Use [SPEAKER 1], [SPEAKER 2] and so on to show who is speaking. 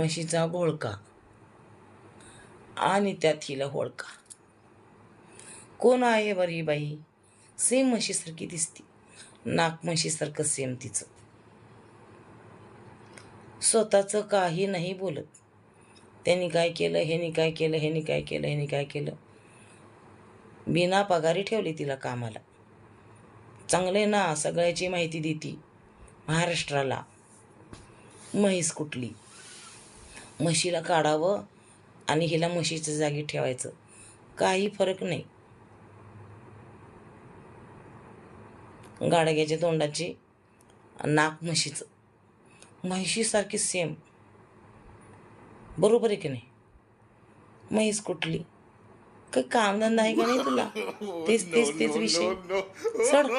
[SPEAKER 1] म्हशीचा घोळका आणि त्यात हिला होळका. कोण आहे बरं ही बाई? सेम म्हशीसारखी दिसती. नाक म्हशीसारखं सेम तिचं. स्वतःचं काही नाही बोलत. त्यांनी काय केलं ह्यानी काय केलं ह्यानी काय केलं ह्यानी काय केलं? बिना पगारी ठेवली तिला कामाला. चांगले ना सगळ्याची माहिती देती. महाराष्ट्राला. म्हैस कुठली? म्हशीला काढावं आणि हिला म्हशीच्या जागी ठेवायचं. काही फरक नाही. गाडग्याच्या तोंडाची नाक म्हशीचं. म्हशीसारखी सेम बरोबर आहे की नाही? म्हैस कुठली? काही कामधंदा आहे का नाही तुला? तेच तेच तेच विषय. चढ.